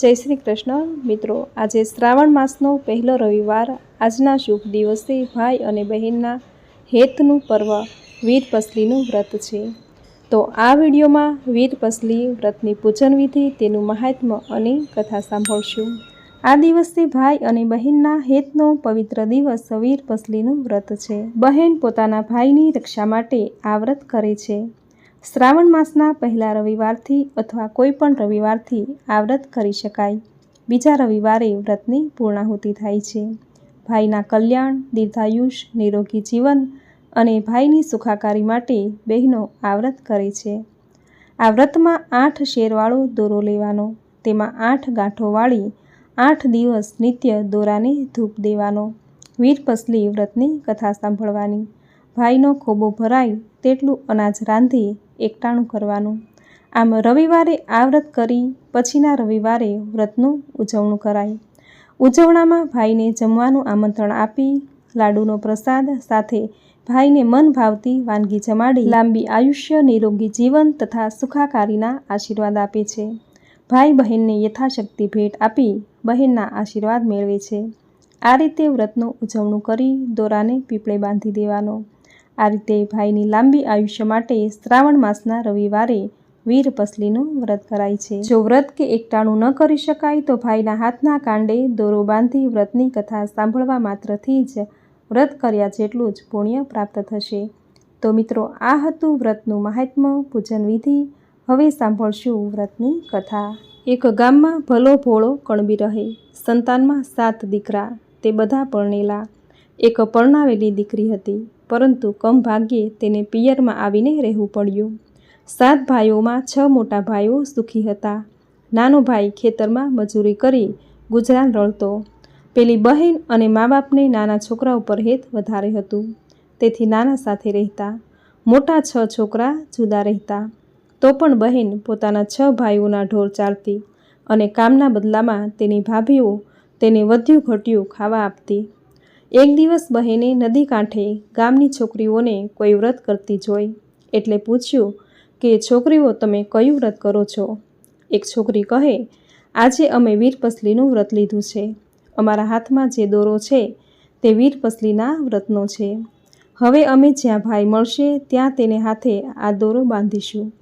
જય શ્રી કૃષ્ણ. મિત્રો, આજે શ્રાવણ માસનો પહેલો રવિવાર. આજના શુભ દિવસે ભાઈ અને બહેનના હેતનું પર્વ વીર પસલીનું વ્રત છે. તો આ વિડીયોમાં વીર પસલી વ્રતની પૂજન વિધિ, તેનું મહાત્મ્ય અને કથા સાંભળશું. આ દિવસે ભાઈ અને બહેનના હેતનો પવિત્ર દિવસ વીર પસલીનું વ્રત છે. બહેન પોતાના ભાઈની રક્ષા માટે આ વ્રત કરે છે. શ્રાવણ માસના પહેલા રવિવારથી અથવા કોઈ પણ રવિવારથી આ વ્રત કરી શકાય. બીજા રવિવારે વ્રતની પૂર્ણાહુતિ થાય છે. ભાઈના કલ્યાણ, દીર્ઘાયુષ, નિરોગી જીવન અને ભાઈની સુખાકારી માટે બહેનો આ વ્રત કરે છે. આ વ્રતમાં આઠ શેરવાળો દોરો લેવાનો, તેમાં આઠ ગાંઠોવાળી આઠ દિવસ નિત્ય દોરાને ધૂપ દેવાનો વીર પસલી વ્રતની કથા સાંભળવાની. ભાઈનો ખોબો ભરાય તેટલું અનાજ રાંધી એકટાણું કરવાનું. આમ રવિવારે આ વ્રત કરી, પછીના રવિવારે વ્રતનું ઉજવણું કરાય. ઉજવણામાં ભાઈને જમવાનું આમંત્રણ આપી, લાડુનો પ્રસાદ સાથે ભાઈને મન ભાવતી વાનગી જમાડી, લાંબી આયુષ્ય, નિરોગી જીવન તથા સુખાકારીના આશીર્વાદ આપે છે. ભાઈ બહેનને યથાશક્તિ ભેટ આપી બહેનના આશીર્વાદ મેળવે છે. આ રીતે વ્રતનું ઉજવણું કરી દોરાને પીપળે બાંધી દેવાનો. આ રીતે ભાઈની લાંબી આયુષ્ય માટે શ્રાવણ માસના રવિવારે વીર પસલીનું વ્રત કરાય છે. જો વ્રત કે એકટાણું ન કરી શકાય તો ભાઈના હાથના કાંડે દોરો બાંધી વ્રતની કથા સાંભળવા માત્રથી જ વ્રત કર્યા જેટલું જ પુણ્ય પ્રાપ્ત થશે. તો મિત્રો, આ હતું વ્રતનું મહાત્મ્ય પૂજન વિધિ. હવે સાંભળશું વ્રતની કથા. એક ગામમાં ભલો ભોળો કણબી રહે. સંતાનમાં સાત દીકરા, તે બધા પરણેલા. એક પરણાવેલી દીકરી હતી. પરંતુ કમ ભાગ્યે તેને પિયરમાં આવીને રહેવું પડ્યું. સાત ભાઈઓમાં છ મોટા ભાઈઓ સુખી હતા. નાનો ભાઈ ખેતરમાં મજૂરી કરી ગુજરાન રળતો. પેલી બહેન અને મા બાપને નાના છોકરા ઉપર હેત વધારે હતું. તેથી નાના સાથે રહેતા. મોટા છ છોકરા જુદા રહેતા. તો પણ બહેન પોતાના છ ભાઈઓના ઢોર ચાલતી અને કામના બદલામાં તેની ભાભીઓ તેને વધ્યું ઘટ્યું ખાવા આપતી. એક દિવસ બહેને નદી કાંઠે ગામની છોકરીઓને કોઈ વ્રત કરતી જોઈ એટલે પૂછ્યું કે, છોકરીઓ, તમે કયું વ્રત કરો છો? એક છોકરી કહે, આજે અમે વીરપસલીનું વ્રત લીધું છે. અમારા હાથમાં જે દોરો છે તે વીરપસલીના વ્રતનો છે. હવે અમે જ્યાં ભાઈ મળશે ત્યાં તેને હાથે આ દોરો બાંધીશું.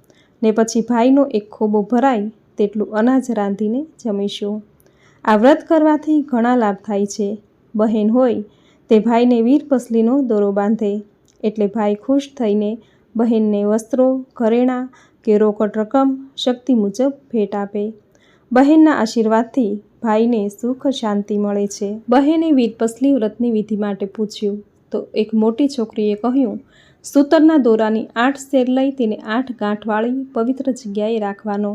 ને પછી ભાઈનો એક ખોબો ભરાય તેટલું અનાજ રાંધીને જમીશું. આ વ્રત કરવાથી ઘણા લાભ થાય છે. બહેન હોય તે ભાઈને વીરપસલીનો દોરો બાંધે. એટલે ભાઈ ખુશ થઈને બહેનને વસ્ત્રો, ઘરેણાં કે રોકડ રકમ શક્તિ મુજબ ભેટ આપે. બહેનના આશીર્વાદથી ભાઈને સુખ શાંતિ મળે છે. બહેને વીરપસલી વ્રતની વિધિ માટે પૂછ્યું. તો એક મોટી છોકરીએ કહ્યું, સૂતરના દોરાની આઠ શેર લઈ તેને આઠ ગાંઠવાળી પવિત્ર જગ્યાએ રાખવાનો.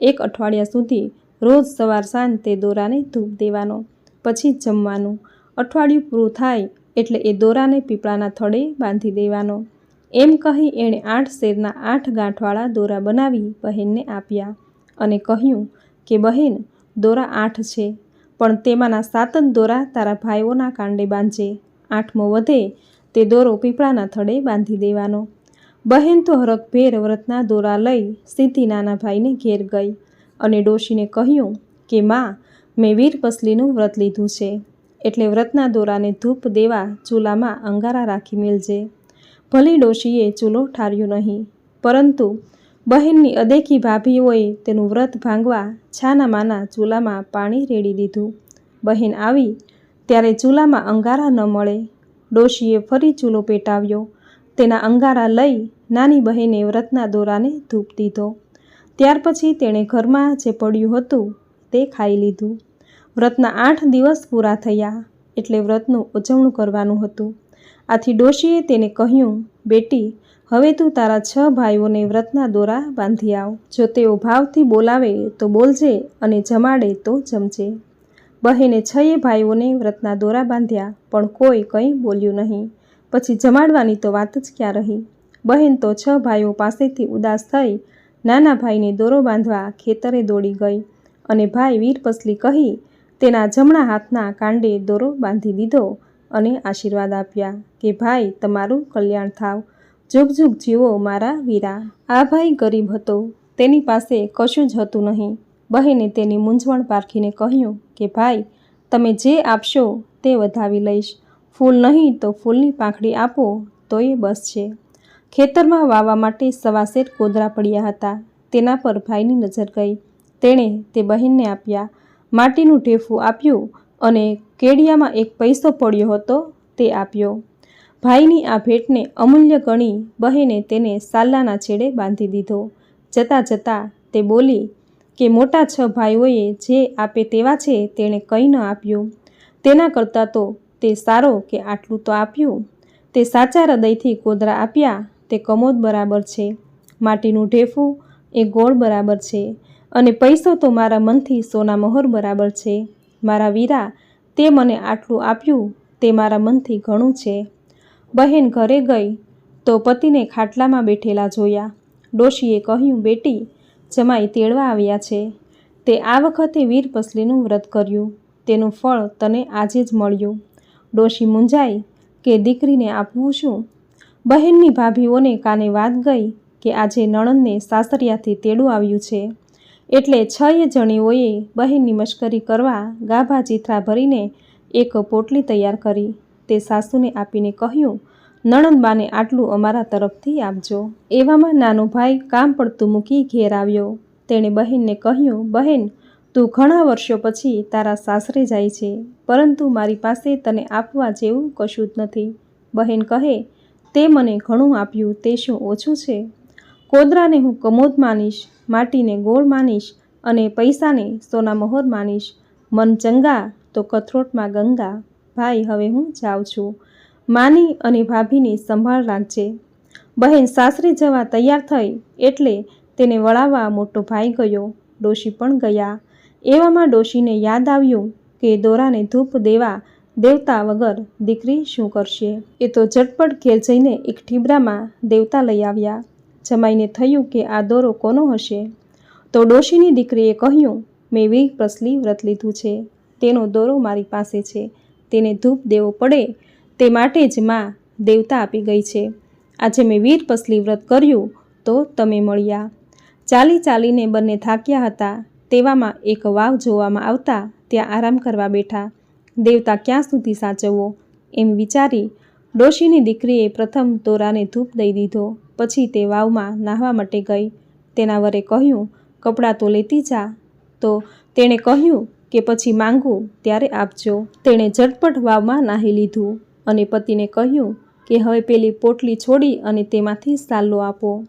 એક અઠવાડિયા સુધી રોજ સવાર સાંજ તે દોરાને ધૂપ દેવાનો, પછી જમવાનું. અઠવાડિયું પૂરું થાય એટલે એ દોરાને પીપળાના થડે બાંધી દેવાનો. એમ કહી એણે આઠ શેરના આઠ ગાંઠવાળા દોરા બનાવી બહેનને આપ્યા અને કહ્યું કે, બહેન, દોરા આઠ છે, પણ તેમાંના સાત જ દોરા તારા ભાઈઓના કાંડે બાંધજે. આઠમો વધે તે દોરો પીપળાના થડે બાંધી દેવાનો. બહેન તો હરખભેર વ્રતના દોરા લઈ સીધી નાના ભાઈને ઘેર ગઈ અને ડોશીને કહ્યું કે, માં, મેં વીર પસલીનું વ્રત લીધું છે. એટલે વ્રતના દોરાને ધૂપ દેવા ચૂલામાં અંગારા રાખી મેલજે. ભલી ડોશીએ ચૂલો ઠાર્યો નહીં. પરંતુ બહેનની અદેખી ભાભીઓએ તેનું વ્રત ભાંગવા છાના માના ચૂલામાં પાણી રેડી દીધું. બહેન આવી ત્યારે ચૂલામાં અંગારા ન મળે. ડોશીએ ફરી ચૂલો પેટાવ્યો. તેના અંગારા લઈ નાની બહેને વ્રતના દોરાને ધૂપ દીધો. ત્યાર પછી તેણે ઘરમાં જે પડ્યું હતું તે ખાઈ લીધું. વ્રતના આઠ દિવસ પૂરા થયા એટલે વ્રતનું ઉજવણું કરવાનું હતું. આથી ડોશીએ તેને કહ્યું, બેટી, હવે તું તારા છ ભાઈઓને વ્રતના દોરા બાંધી આવ. જો તેઓ ભાવથી બોલાવે તો બોલજે અને જમાડે તો જમજે. બહેને છએ ભાઈઓને વ્રતના દોરા બાંધ્યા, પણ કોઈ કંઈ બોલ્યું નહીં. પછી જમાડવાની તો વાત જ ક્યાં રહી? બહેન તો છ ભાઈઓ પાસેથી ઉદાસ થઈ નાના ભાઈને દોરો બાંધવા ખેતરે દોડી ગઈ અને ભાઈ વીરપસલી કહી તેના જમણા હાથના કાંડે દોરો બાંધી દીધો અને આશીર્વાદ આપ્યા કે, ભાઈ, તમારું કલ્યાણ થાવ. જુગ જુગ જીવો મારા વીરા. આ ભાઈ ગરીબ હતો. તેની પાસે કશું જ હતું નહીં. બહેને તેની મૂંઝવણ પારખીને કહ્યું કે, ભાઈ, તમે જે આપશો તે વધાવી લઈશ. ફૂલ નહીં તો ફૂલની પાંખડી આપો, તો એ બસ છે. ખેતરમાં વાવા માટે સવાસેર કોદરા પડ્યા હતા. તેના પર ભાઈની નજર ગઈ. તેણે તે બહેનને આપ્યા. માટીનું ઢેફું આપ્યું અને કેડિયામાં એક પૈસો પડ્યો હતો તે આપ્યો. ભાઈની આ ભેટને અમૂલ્ય ગણી બહેને તેને સાલ્લાના છેડે બાંધી દીધો. જતાં જતાં તે બોલી કે મોટા છ ભાઈઓએ જે આપે તેવા છે તેણે કંઈ ન આપ્યું. તેના કરતાં તો તે સારો કે આટલું તો આપ્યું. તે સાચા હૃદયથી કોદરા આપ્યા, તે કમોદ બરાબર છે. માટીનું ઢેફું એ ગોળ બરાબર છે. અને પૈસો તો મારા મનથી સોના મહોર બરાબર છે. મારા વીરા, તે મને આટલું આપ્યું, તે મારા મનથી ઘણું છે. બહેન ઘરે ગઈ, તો પતિને ખાટલામાં બેઠેલા જોયા. ડોશીએ કહ્યું, બેટી, જમાઈ તેડવા આવ્યા છે. તે આ વખતે વીર પસલીનું વ્રત કર્યું. તેનું ફળ તને આજે જ મળ્યું. ડોશી મૂંઝાઈ, કે દીકરીને આપવું શું? બહેનની ભાભીઓને કાને વાત ગઈ કે આજે નણંદને સાસરિયાથી તેડું આવ્યું છે. એટલે છય જણીઓએ બહેનની મશ્કરી કરવા ગાભા ચીથરા ભરીને એક પોટલી તૈયાર કરી. તે સાસુને આપીને કહ્યું, નણંદબાને આટલું અમારા તરફથી આપજો. એવામાં નાનો ભાઈ કામ પડતું મૂકી ઘેર આવ્યો. તેણે બહેનને કહ્યું, બહેન, તું ઘણા વર્ષો પછી તારા સાસરે જાય છે, પરંતુ મારી પાસે તને આપવા જેવું કશું જ નથી. બહેન કહે, તે મને ઘણું આપ્યું, તે શું ઓછું છે? કોદરાને હું કમોદ માનીશ માટીને ગોળ માનીશ અને પૈસાને સોના મહોર માનીશ. મન ચંગા તો કથરોટમાં ગંગા. ભાઈ, હવે હું જાઉં છું. માની અને ભાભીની સંભાળ રાખજે. બહેન સાસરે જવા તૈયાર થઈ એટલે તેને વળાવવા મોટો ભાઈ ગયો. ડોશી પણ ગયા. એવામાં ડોશીને યાદ આવ્યું કે દોરાને ધૂપ દેવા દેવતા વગર દીકરી શું કરશે. એ તો ઝટપટ ઘેર જઈને એક ઠીબરામાં દેવતા લઈ આવ્યા. જમાઈને થયું કે આ દોરો કોનો હશે? તો ડોશીની દીકરીએ કહ્યું, મેં વીર પ્રસલી વ્રત લીધું છે. તેનો દોરો મારી પાસે છે. તેને ધૂપ દેવો પડે. તે માટે જ માં દેવતા આપી ગઈ છે. આજે મેં વીર પસલી વ્રત કર્યું, તો તમે મળ્યા. ચાલી ચાલીને બંને થાક્યા હતા. તેવામાં એક વાવ જોવામાં આવતા ત્યાં આરામ કરવા બેઠા. દેવતા ક્યાં સુધી સાચવવો? એમ વિચારી ડોશીની દીકરીએ પ્રથમ તોરાને ધૂપ દઈ દીધો, પછી તે વાવમાં નાહવા માટે ગઈ. તેના વરે કહ્યું, કપડાં તો લેતી જા. તો તેણે કહ્યું કે પછી માંગું, ત્યારે આપજો. તેણે ઝટપટ વાવમાં નાહી લીધું અને પતિને કહ્યું કે, હવે પેલી પોટલી છોડી અને તેમાંથી સાલ્લો આપો.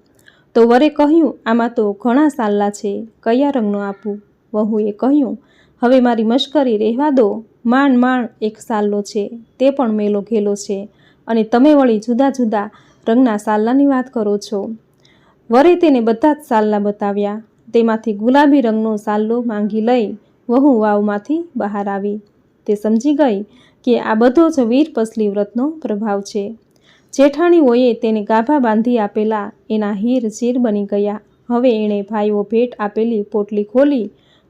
તો વરે કહ્યું, આમાં તો ઘણા સાલ્લા છે, કયા રંગનો આપું? વહુએ કહ્યું, હવે મારી મશ્કરી રહેવા દો. માંડ માંડ એક સાલ્લો છે, તે પણ મેલો ઘેલો છે. અને તમે વળી જુદા જુદા રંગના સાલ્લાની વાત કરો છો. વરે તેને બધા જ સાલ્લા બતાવ્યા. તેમાંથી ગુલાબી રંગનો સાલ્લો માંગી લઈ વહુ વાવમાંથી બહાર આવી. તે સમજી ગઈ કે આ બધો જ વીર પસલી વ્રતનો પ્રભાવ છે. જેઠાણીઓએ તેને ગાભા બાંધી આપેલા એના હીર ચીર બની ગયા. હવે એણે ભાઈઓ ભેટ આપેલી પોટલી ખોલી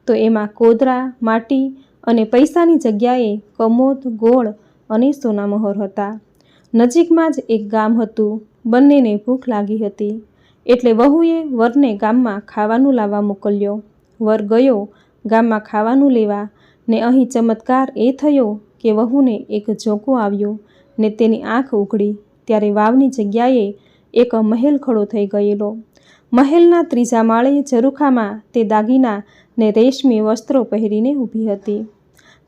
તો એમાં કોદરા, માટી અને પૈસાની જગ્યાએ કમોદ, ગોળ અને સોનામહોર હતા. નજીકમાં જ એક ગામ હતું. બંનેને ભૂખ લાગી હતી. એટલે વહુએ વરને ગામમાં ખાવાનું લાવવા મોકલ્યો. વર ગયો ગામમાં ખાવાનું લેવા ને અહીં ચમત્કાર એ થયો કે વહુને એક ઝોકો આવ્યો ને તેની આંખ ઉઘડી. ત્યારે વાવની જગ્યાએ એક મહેલ ખડો થઈ ગયેલો. મહેલના ત્રીજા માળે ઝરૂખામાં તે દાગીના ને રેશમી વસ્ત્રો પહેરીને ઊભી હતી.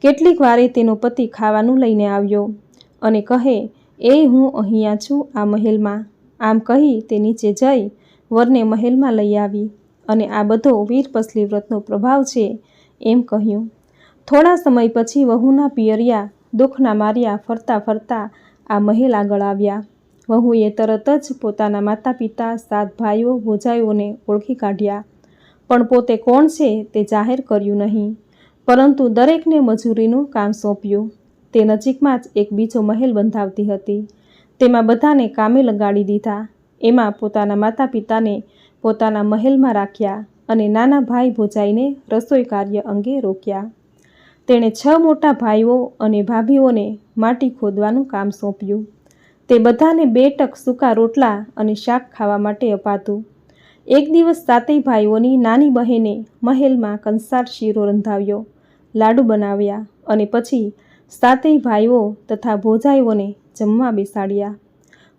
કેટલીક વારે તેનો પતિ ખાવાનું લઈને આવ્યો અને કહે એ હું અહીંયા છું, આ મહેલમાં. આમ કહી તે નીચે જઈ, વરને મહેલમાં લઈ આવી અને આ બધો વીર પસલી વ્રતનો પ્રભાવ છે એમ કહ્યું. થોડા સમય પછી વહુના પિયરિયા દુઃખના માર્યા ફરતા ફરતા આ મહેલ આગળ આવ્યા. વહુએ તરત જ પોતાના માતા પિતા સાત ભાઈઓ, ભોજાઈઓને ઓળખી કાઢ્યા. પણ પોતે કોણ છે તે જાહેર કર્યું નહીં, પરંતુ દરેકને મજૂરીનું કામ સોંપ્યું. તે નજીકમાં જ એક બીજો મહેલ બંધાવતી હતી. તેમાં બધાને કામે લગાડી દીધા. એમાં પોતાના માતા પિતાને પોતાના મહેલમાં રાખ્યા અને નાના ભાઈ ભોજાઈને રસોઈ કાર્ય અંગે રોક્યા. તેણે છ મોટા ભાઈઓ અને ભાભીઓને માટી ખોદવાનું કામ સોંપ્યું. તે બધાને બે ટક સૂકા રોટલા અને શાક ખાવા માટે અપાતું. એક દિવસ સાતેય ભાઈઓની નાની બહેને મહેલમાં કંસાર શીરો રંધાવ્યો, લાડુ બનાવ્યા અને પછી સાતેય ભાઈઓ તથા ભોજાઈઓને જમવા બેસાડ્યા.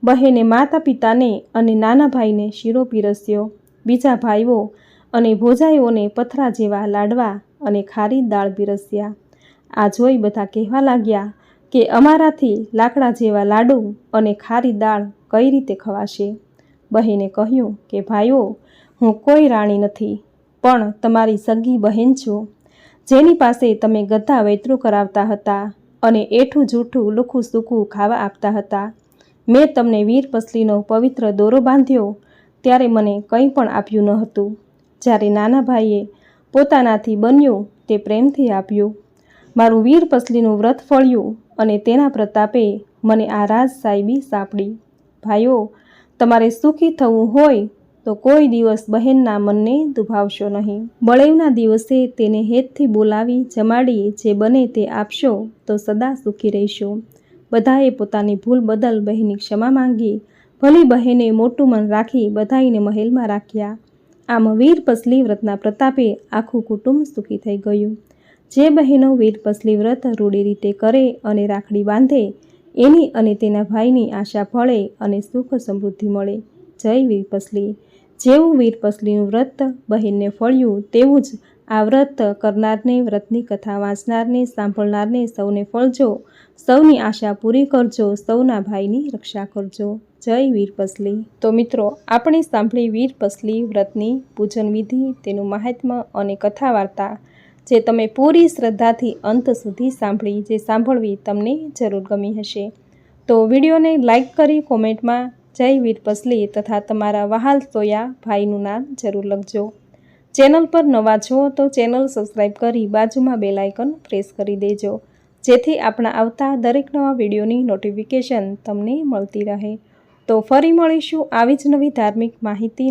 બહેને માતા પિતાને અને નાના ભાઈને શીરો પીરસ્યો. બીજા ભાઈઓ અને ભોજાઈઓને પથરા જેવા લાડવા અને ખારી દાળ પીરસ્યા. આ જોઈ બધા કહેવા લાગ્યા કે અમારાથી લાકડા જેવા લાડુ અને ખારી દાળ કઈ રીતે ખવાશે? બહેને કહ્યું કે, ભાઈઓ, હું કોઈ રાણી નથી, પણ તમારી સગી બહેન છું. જેની પાસે તમે ગધા વૈતરું કરાવતા હતા અને એઠું જૂઠું લુખું સૂકું ખાવા આપતા હતા. મેં તમને વીર પસલીનો પવિત્ર દોરો બાંધ્યો ત્યારે મને કંઈ પણ આપ્યું ન હતું. જ્યારે નાના ભાઈએ પોતાનાથી બન્યું તે પ્રેમથી આપ્યું. મારું વીર પસલીનું વ્રત ફળ્યું અને તેના પ્રતાપે મને આ રાજ સાહેબી સાંપડી. ભાઈઓ, તમારે સુખી થવું હોય તો કોઈ દિવસ બહેનના મનને દુભાવશો નહીં. બળેવના દિવસે તેને હેતથી બોલાવી જમાડી જે બને તે આપશો તો સદા સુખી રહેશો. બધાએ પોતાની ભૂલ બદલ બહેનની ક્ષમા માંગી. ભલી બહેને મોટું મન રાખી બધાઈને મહેલમાં રાખ્યા. આમ વીર પસલી વ્રતના પ્રતાપે આખું કુટુંબ સુખી થઈ ગયું. જે બહેનો વીર પસલી વ્રત રૂડી રીતે કરે અને રાખડી બાંધે, એની અને તેના ભાઈની આશા ફળે અને સુખ સમૃદ્ધિ મળે. જય વીરપસલી જેવું વીરપસલીનું વ્રત બહેનને ફળ્યું, તેવું જ આ વ્રત કરનારને વ્રતની કથા વાંચનારને, સાંભળનારને સૌને ફળજો. સૌની આશા પૂરી કરજો, સૌના ભાઈની રક્ષા કરજો. જય વીરપસલી તો મિત્રો, આપણે સાંભળી વીરપસલી વ્રતની પૂજન વિધિ, તેનું મહાત્મ્ય અને કથા વાર્તા જે તમે પૂરી શ્રદ્ધાથી અંત સુધી સાંભળી, જે સાંભળવી તમને જરૂર ગમી હશે. તો વિડીયોને લાઈક કરી, કોમેન્ટમાં જય વીર પસલી તથા તમારા વહાલ સોયા ભાઈનું નામ જરૂર લખજો. ચેનલ પર નવા છો તો ચેનલ સબસ્ક્રાઈબ કરી બાજુમાં બેલ પ્રેસ કરી દેજો. જેથી આપણા આવતા દરેક નવા વિડીયોની નોટિફિકેશન તમને મળતી રહે. તો ફરી મળીશું આવી જ નવી ધાર્મિક માહિતી